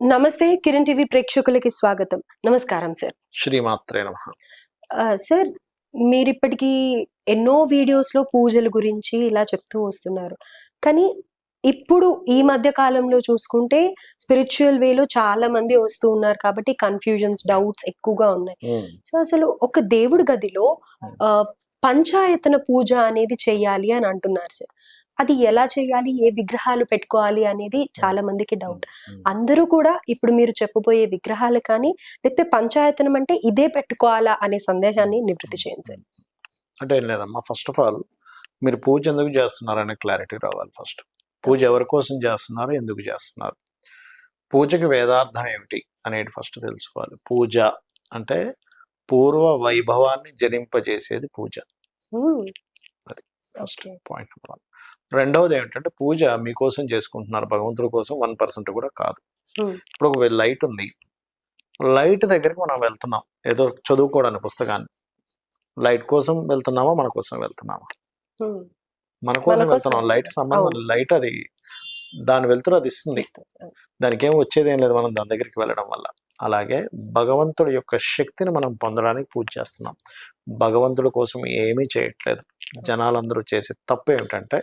నమస్తే కిరణ్ టీవీ ప్రేక్షకులకి స్వాగతం. నమస్కారం సార్. శ్రీమాత్రే నమ. సార్ మీరు ఇప్పటికీ ఎన్నో వీడియోస్లో పూజల గురించి ఇలా చెప్తూ వస్తున్నారు. కానీ ఇప్పుడు ఈ మధ్య కాలంలో చూసుకుంటే స్పిరిచువల్ వేలో చాలా మంది వస్తూ ఉన్నారు కాబట్టి కన్ఫ్యూజన్స్ డౌట్స్ ఎక్కువగా ఉన్నాయి. సో అసలు ఒక దేవుడి గదిలో పంచాయతన పూజ అనేది చెయ్యాలి అని అంటున్నారు సార్. అది ఎలా చేయాలి? ఏ విగ్రహాలు పెట్టుకోవాలి అనేది చాలా మందికి డౌట్. అందరూ కూడా ఇప్పుడు మీరు చెప్పబోయే విగ్రహాలు కానీ లేకపోతే పంచాయతనం అంటే ఇదే పెట్టుకోవాలా అనే సందేహాన్ని నివృత్తి చేయండి సార్. అంటే ఏం లేదమ్మా ఫస్ట్ ఆఫ్ ఆల్ మీరు పూజ ఎందుకు చేస్తున్నారు అనే క్లారిటీ రావాలి ఫస్ట్ పూజ ఎవరి కోసం చేస్తున్నారు? ఎందుకు చేస్తున్నారు? పూజకి వేదార్థం ఏమిటి అనేది ఫస్ట్ తెలుసుకోవాలి. పూజ అంటే పూర్వ వైభవాన్ని జరింపజేసేది పూజ. మ్మ్. ఫస్ట్. పాయింట్ నెంబర్ వన్ రెండవది ఏమిటంటే పూజ మీకోసం చేసుకుంటున్నారు భగవంతుడి కోసం వన్ పర్సెంట్ కూడా కాదు. ఇప్పుడు ఒక లైట్ ఉంది లైట్ దగ్గరికి మనం వెళ్తున్నాం ఏదో చదువుకోవడానికి పుస్తకాన్ని లైట్ కోసం వెళ్తున్నామా మన కోసం వెళ్తున్నామా. మన కోసం వెళ్తున్నాం లైట్ సంబంధం. లైట్ అది దాని వెళ్తురు అది ఇస్తుంది ఇస్తాం. దానికి ఏం వచ్చేది ఏం లేదు మనం దాని దగ్గరికి వెళ్ళడం వల్ల అలాగే భగవంతుడి యొక్క శక్తిని మనం పొందడానికి పూజ చేస్తున్నాం. భగవంతుడి కోసం ఏమీ చేయట్లేదు. జనాలందరూ చేసే తప్పు ఏమిటంటే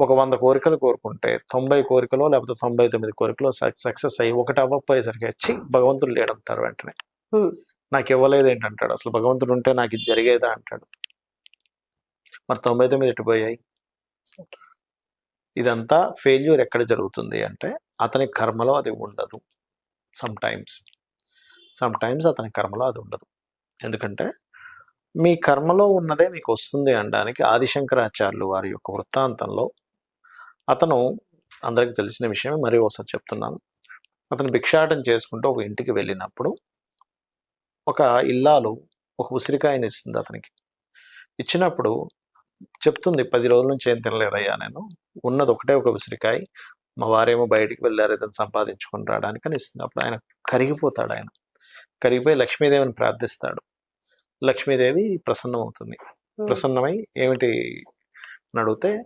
ఒక వంద కోరికలు కోరుకుంటే తొంభై కోరికలు లేకపోతే తొంభై తొమ్మిది కోరికలు సక్సెస్ అయ్యి ఒకటి అవ్వకపోయేసరికి వచ్చి భగవంతుడు లేడంటారు వెంటనే. నాకు ఇవ్వలేదు ఏంటంటాడు? అసలు భగవంతుడు ఉంటే నాకు ఇది జరిగేదా అంటాడు. మరి తొంభై తొమ్మిది ఎటుపోయాయి ఇదంతా ఫెయిల్యూర్ ఎక్కడ జరుగుతుంది అంటే అతని కర్మలో అది ఉండదు. సమ్ టైమ్స్ సమ్ టైమ్స్ అతని కర్మలో అది ఉండదు. ఎందుకంటే మీ కర్మలో ఉన్నదే మీకు వస్తుంది అనడానికి ఆదిశంకరాచార్యులు వారి యొక్క వృత్తాంతంలో అతను అందరికి తెలిసిన విషయమే మరీ ఒకసారి చెప్తున్నాను. అతను భిక్షాటం చేసుకుంటూ ఒక ఇంటికి వెళ్ళినప్పుడు ఒక ఇల్లాలు ఒక ఉసిరికాయని ఇస్తుంది అతనికి. ఇచ్చినప్పుడు చెప్తుంది పది రోజుల నుంచి ఏం తినలేదయ్యా నేను. ఉన్నది ఒకటే ఒక ఉసిరికాయ. మా వారేమో బయటికి వెళ్ళారు ఏదైనా సంపాదించుకుని రావడానికి అని ఇస్తుంది అప్పుడు ఆయన కరిగిపోతాడు ఆయన. కరిగిపోయి లక్ష్మీదేవిని ప్రార్థిస్తాడు. లక్ష్మీదేవి ప్రసన్నమవుతుంది. ప్రసన్నమై ఏమిటి అని అడిగితే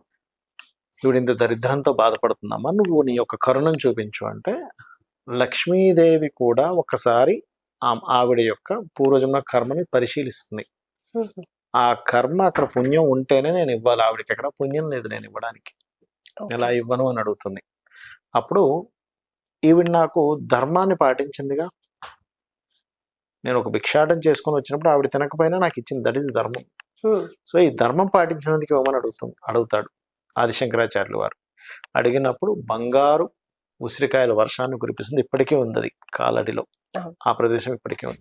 ఈవిడ ఇంత దరిద్రంతో బాధపడుతుందమ్మా నువ్వు నీ యొక్క కరుణను చూపించు. అంటే లక్ష్మీదేవి కూడా ఒకసారి ఆ- ఆవిడ యొక్క పూర్వజన్మ కర్మని పరిశీలిస్తుంది. ఆ కర్మ అక్కడ పుణ్యం ఉంటేనే నేను ఇవ్వాలి. ఆవిడకి అక్కడ పుణ్యం లేదు నేను ఇవ్వడానికి. ఎలా ఇవ్వను అని అడుగుతుంది. అప్పుడు ఈవిడ నాకు ధర్మాన్ని పాటించిందిగా? నేను ఒక భిక్షాటం చేసుకొని వచ్చినప్పుడు ఆవిడ తినకపోయినా నాకు ఇచ్చింది. దట్ ఈస్ ధర్మం. మ్మ్. సో ఈ ధర్మం పాటించినందుకు ఇవ్వమని అడుగుతుంది అడుగుతాడు ఆదిశంకరాచార్యులు వారు. అడిగినప్పుడు బంగారు ఉసిరికాయల వర్షాన్ని కురిపిస్తుంది. ఇప్పటికీ ఉంది అది కాలడిలో. ఆ ప్రదేశం ఇప్పటికీ ఉంది.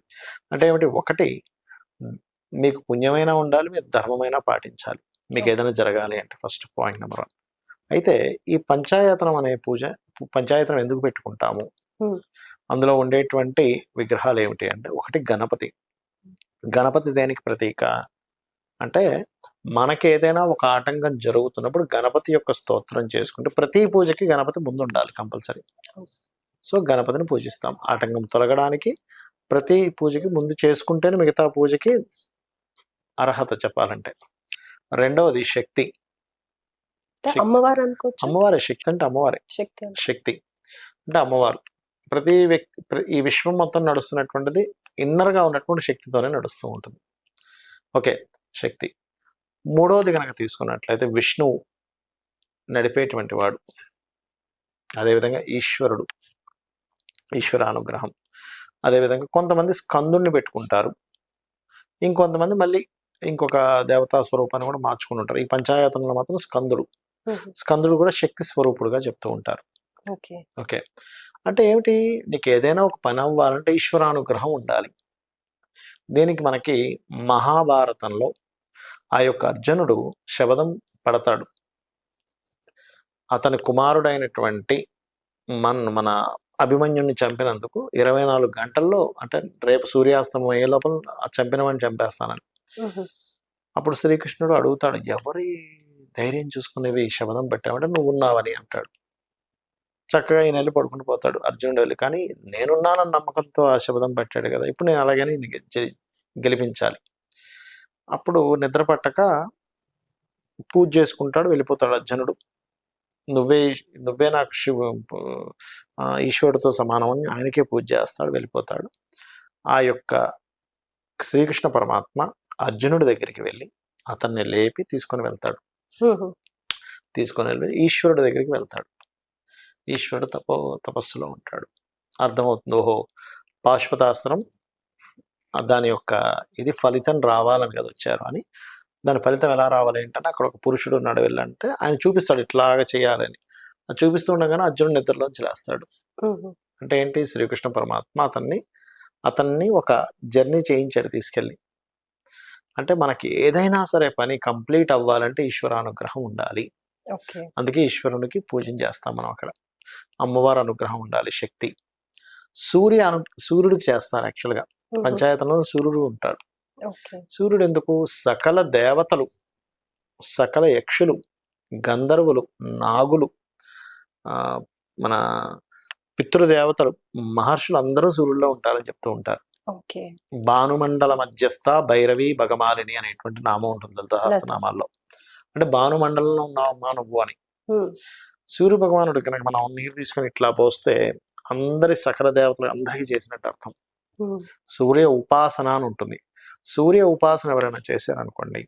అంటే ఏమిటి? ఒకటి మీకు పుణ్యమైనా ఉండాలి మీరు ధర్మమైనా పాటించాలి. మీకు ఏదైనా జరగాలి అంటే ఫస్ట్ పాయింట్ నెంబర్ వన్ అయితే ఈ పంచాయతనం అనే పూజ పంచాయతనం ఎందుకు పెట్టుకుంటాము? Hmm. అందులో ఉండేటువంటి విగ్రహాలు ఏమిటి అంటే ఒకటి గణపతి. గణపతి దేనికి ప్రతీక? అంటే మనకి ఏదైనా ఒక ఆటంకం జరుగుతున్నప్పుడు గణపతి యొక్క స్తోత్రం చేసుకుంటే ప్రతి పూజకి గణపతి ముందు ఉండాలి కంపల్సరీ సో గణపతిని పూజిస్తాం. ఆటంకం తొలగడానికి ప్రతి పూజకి ముందు చేసుకుంటేనే మిగతా పూజకి అర్హత చెప్పాలంటే. రెండవది శక్తి. అమ్మవారు అమ్మవారి శక్తి అంటే అమ్మవారే. శక్తి. అంటే అమ్మవారు. ప్రతి వ్యక్తి ఈ విశ్వం మొత్తం నడుస్తున్నటువంటిది inner గా ఉన్నటువంటి శక్తితోనే నడుస్తూ ఉంటుంది. ఓకే శక్తి. మూడవది కనుక తీసుకున్నట్లయితే విష్ణువు నడిపేటువంటి వాడు. అదేవిధంగా ఈశ్వరుడు ఈశ్వర అనుగ్రహం అదేవిధంగా కొంతమంది స్కందుని పెట్టుకుంటారు. ఇంకొంతమంది మళ్ళీ ఇంకొక దేవతా స్వరూపాన్ని కూడా మార్చుకుని ఉంటారు ఈ పంచాయతంలో మాత్రం స్కందుడు. స్కందుడు కూడా శక్తి స్వరూపుడుగా చెప్తూ ఉంటారు. ఓకే. ఓకే. అంటే ఏమిటి? నీకు ఏదైనా ఒక పని అవ్వాలంటే ఈశ్వరానుగ్రహం ఉండాలి. దీనికి మనకి మహాభారతంలో ఆ యొక్క అర్జునుడు శబదం పడతాడు. అతని కుమారుడైనటువంటి మన మన అభిమన్యుని చంపినందుకు ఇరవై నాలుగు గంటల్లో అంటే రేపు సూర్యాస్తమం అయ్యే లోపల ఆ చంపినవాడిని చంపేస్తానని. అప్పుడు శ్రీకృష్ణుడు అడుగుతాడు ఎవరి ధైర్యం చూసుకునేవి శబదం పెట్టామంటే నువ్వు ఉన్నావని అంటాడు. చక్కగా ఈయన వెళ్ళి పడుకుని పోతాడు అర్జునుడు వెళ్ళి కానీ నేనున్నానన్న నమ్మకంతో ఆ శబదం పెట్టాడు కదా. ఇప్పుడు నేను అలాగని గెలిపించాలి. అప్పుడు నిద్ర పట్టక పూజ చేసుకుంటాడు వెళ్ళిపోతాడు అర్జునుడు. నువ్వే నువ్వే నాకు శివ ఈశ్వరుడితో సమానం అని ఆయనకే పూజ చేస్తాడు వెళ్ళిపోతాడు. ఆ యొక్క శ్రీకృష్ణ పరమాత్మ అర్జునుడి దగ్గరికి వెళ్ళి అతన్ని లేపి తీసుకొని వెళ్తాడు. తీసుకొని వెళ్ళి ఈశ్వరుడి దగ్గరికి వెళ్తాడు. ఈశ్వరుడు తపో తపస్సులో ఉంటాడు. అర్థమవుతుంది ఓహో పాశుపతాస్త్రం ఆ దాని యొక్క ఇది ఫలితం రావాలని కదా వచ్చారు అని. దాని ఫలితం ఎలా రావాలి ఏంటంటే అక్కడ ఒక పురుషుడు ఉన్నాడు వెళ్ళంటే ఆయన చూపిస్తాడు ఇట్లాగా చేయాలని. అది చూపిస్తుండగానే అర్జునుడు నిద్రలోంచి లేస్తాడు. అంటే ఏంటి? శ్రీకృష్ణ పరమాత్మ అతన్ని అతన్ని ఒక జర్నీ చేయించాడు తీసుకెళ్ళి. అంటే మనకి ఏదైనా సరే పని కంప్లీట్ అవ్వాలంటే ఈశ్వరానుగ్రహం ఉండాలి. అందుకే ఈశ్వరునికి పూజన చేస్తాం మనం అక్కడ. అమ్మవారి అనుగ్రహం ఉండాలి శక్తి. సూర్య అను సూర్యుడికి చేస్తారు యాక్చువల్గా. పంచాయతనంలో సూర్యుడు ఉంటాడు. సూర్యుడు ఎందుకు? సకల దేవతలు సకల యక్షులు గంధర్వులు నాగులు ఆ, మన పితృదేవతలు మహర్షులు అందరూ సూర్యుల్లో ఉంటారని చెప్తూ ఉంటారు. భానుమండల మధ్యస్థ భైరవి భగమాలిని అనేటువంటి నామం ఉంటుంది లలిత సహస్రనామాల్లో అంటే భానుమండలంలో ఉన్నావమ్మా నువ్వు అని. సూర్య భగవానుడు కనుక మనం నీరు తీసుకొని ఇట్లా పోస్తే అందరి సకల దేవతలు అందరికీ చేసినట్టు అర్థం. సూర్య ఉపాసన అని ఉంటుంది. సూర్య ఉపాసన ఎవరైనా చేశారనుకోండి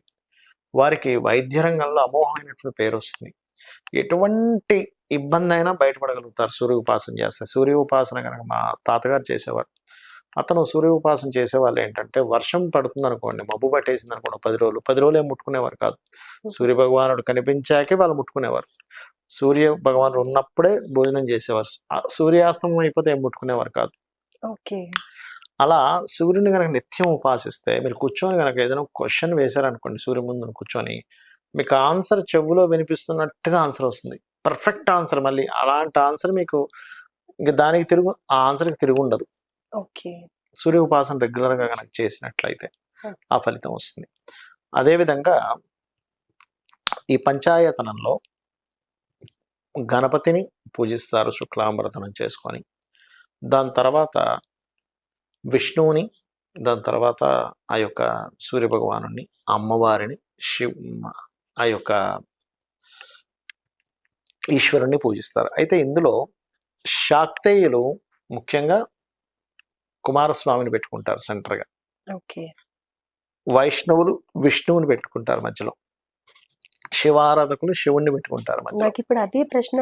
వారికి వైద్య రంగంలో అమోఘమైనటువంటి పేరు వస్తుంది. ఎటువంటి ఇబ్బంది అయినా బయటపడగలుగుతారు సూర్య ఉపాసన చేస్తే. సూర్య ఉపాసన కనుక మా తాతగారు చేసేవారు. అతను సూర్య ఉపాసన చేసేవాళ్ళు ఏంటంటే వర్షం పడుతుంది అనుకోండి మబ్బు పట్టేసింది అనుకోండి పది రోజులు పది రోజులు ఏం ముట్టుకునేవారు కాదు. సూర్య భగవానుడు కనిపించాకే వాళ్ళు ముట్టుకునేవారు. సూర్య భగవానుడు ఉన్నప్పుడే భోజనం చేసేవారు. సూర్యాస్తమం అయిపోతే ఏం ముట్టుకునేవారు కాదు. ఓకే. అలా సూర్యుని కనుక నిత్యం ఉపాసిస్తే మీరు కూర్చొని కనుక ఏదైనా క్వశ్చన్ వేశారనుకోండి సూర్య ముందు కూర్చొని మీకు ఆన్సర్ చెవులో వినిపిస్తున్నట్టుగా ఆన్సర్ వస్తుంది. పర్ఫెక్ట్ ఆన్సర్ మళ్ళీ అలాంటి ఆన్సర్ మీకు ఇంక దానికి తిరుగు ఆ ఆన్సర్కి తిరుగు ఉండదు. ఓకే. సూర్య ఉపాసన రెగ్యులర్గా కనుక చేసినట్లయితే. ఆ ఫలితం వస్తుంది. అదేవిధంగా ఈ పంచాయతనంలో గణపతిని పూజిస్తారు శుక్లాంబరతనం చేసుకొని. దాని తర్వాత విష్ణువుని దాని తర్వాత ఆ యొక్క సూర్య భగవాను అమ్మవారిని శివ్ ఆ యొక్క ఈశ్వరుణ్ణి పూజిస్తారు. అయితే ఇందులో శాక్తేయులు ముఖ్యంగా కుమారస్వామిని పెట్టుకుంటారు సెంటర్గా. ఓకే. వైష్ణవులు విష్ణువుని పెట్టుకుంటారు మధ్యలో. శివారాధకులు శివుణ్ణి పెట్టుకుంటారు నాకు ఇప్పుడు అదే ప్రశ్న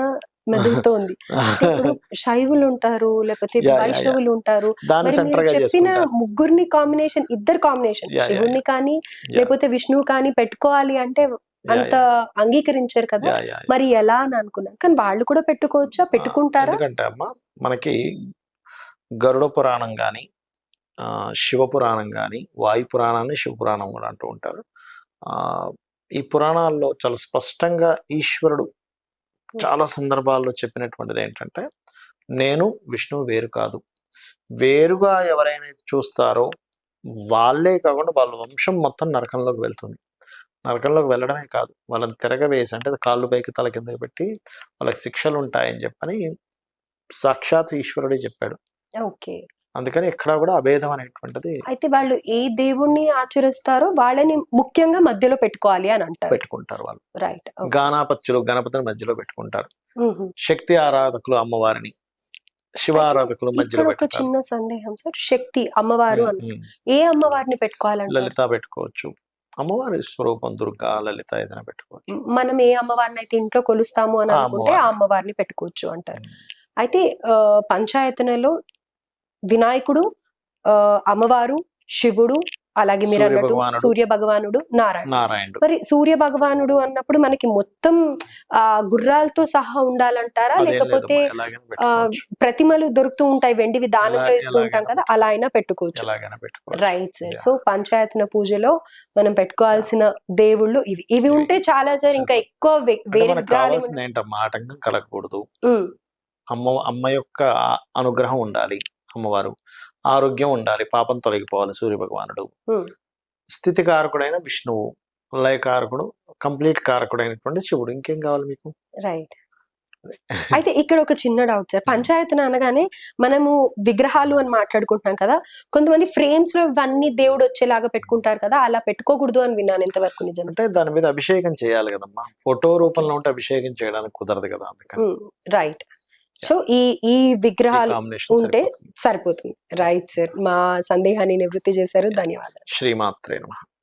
మెదులుతోంది. అంటే శైవులు ఉంటారు లేకపోతే వైష్ణవులు ఉంటారు చెప్పిన ముగ్గురిని కాంబినేషన్ ఇద్దరు కాంబినేషన్ శివుణ్ణి కానీ. లేకపోతే విష్ణువు కానీ పెట్టుకోవాలి అంటే అంత అంగీకరించారు కదా. మరి ఎలా అని అనుకున్నాను కానీ వాళ్ళు కూడా పెట్టుకోవచ్చా? పెట్టుకుంటారా? ఎందుకంటే అమ్మ మనకి గరుడ పురాణం కానీ శివ పురాణం కానీ వాయు పురాణాన్ని శివ పురాణం కూడా అంటూ ఉంటారు. ఆ ఈ పురాణాల్లో చాలా స్పష్టంగా ఈశ్వరుడు చాలా సందర్భాల్లో చెప్పినటువంటిది ఏంటంటే నేను విష్ణువు వేరు కాదు. వేరుగా ఎవరైనా చూస్తారో వాళ్ళే కాకుండా వాళ్ళ వంశం మొత్తం నరకంలోకి వెళ్తుంది. నరకంలోకి వెళ్ళడమే కాదు. వాళ్ళని తిరగవేసి అంటే కాళ్ళు పైకి తల కిందకి పెట్టి వాళ్ళకి శిక్షలు ఉంటాయని చెప్పని సాక్షాత్ ఈశ్వరుడే చెప్పాడు. ఓకే. అందుకని ఎక్కడా కూడా అభేదం అనేటువంటిది అయితే వాళ్ళు ఏ దేవుణ్ణి ఆచరిస్తారో వాళ్ళని ముఖ్యంగా మధ్యలో పెట్టుకోవాలి అని అంటారు. పెట్టుకుంటారు వాళ్ళు. రైట్ గానాపత్యులు గణపతిని మధ్యలో పెట్టుకుంటారు. శక్తి ఆరాధకులు అమ్మవారిని శివ ఆరాధకులు మధ్యలో ఒక చిన్న సందేహం సార్. శక్తి అమ్మవారు. ఏ అమ్మవారిని పెట్టుకోవాలంటారు? లలిత పెట్టుకోవచ్చు. అమ్మవారి స్వరూపం దుర్గా లలిత ఏదైనా పెట్టుకోవచ్చు. మనం ఏ అమ్మవారిని అయితే ఇంట్లో కొలుస్తాము అని అనుకుంటే ఆ అమ్మవారిని. పెట్టుకోవచ్చు అంటారు. అయితే పంచాయతనలో వినాయకుడు ఆ, అమ్మవారు శివుడు అలాగే మీరు సూర్య అన్నట్టు భగవానుడు. సూర్య భగవానుడు నారాయణ మరి సూర్య భగవానుడు అన్నప్పుడు మనకి మొత్తం ఆ గుర్రాలతో సహా ఉండాలంటారా? లేకపోతే పెట్టుకోవచ్చు. ప్రతిమలు దొరుకుతూ ఉంటాయి వెండివి దానంలో ఇస్తూ ఉంటాం కదా అలా అయినా పెట్టుకోవచ్చు. Right sir. సో పంచాయతన పూజలో మనం పెట్టుకోవాల్సిన దేవుళ్ళు ఇవి. ఇవి ఉంటే చాలా సార్ ఇంకా ఎక్కువ వేరే ఆటంకం కలగకూడదు. అమ్మ అమ్మ యొక్క ఆ- అనుగ్రహం ఉండాలి. అమ్మవారు ఆరోగ్యం ఉండాలి పాపం తొలగిపోవాలి సూర్య భగవానుడు స్థితి కారకుడైన విష్ణువు లయ కారకుడు కంప్లీట్ కారకుడైనటువంటి శివుడు. ఇంకేం కావాలి మీకు? రైట్. అయితే ఇక్కడ ఒక చిన్న డౌట్ సార్. పంచాయతన అనగానే మనము విగ్రహాలు అని మాట్లాడుకుంటున్నాం కదా కొంతమంది ఫ్రేమ్స్లో ఇవన్నీ దేవుడు వచ్చేలాగా పెట్టుకుంటారు కదా అలా పెట్టుకోకూడదు అని విన్నాను ఎంతవరకు నిజం అంటే దాని మీద అభిషేకం చేయాలి కదమ్మా. ఫోటో రూపంలో ఉంటే అభిషేకం చేయడానికి కుదరదు కదా రైట్. సో ఈ ఈ విగ్రహాలు ఉంటే సరిపోతుంది. రైట్ సార్ మా సందేహాన్ని నివృత్తి చేశారు. ధన్యవాదాలు. శ్రీమాత్రే నమః.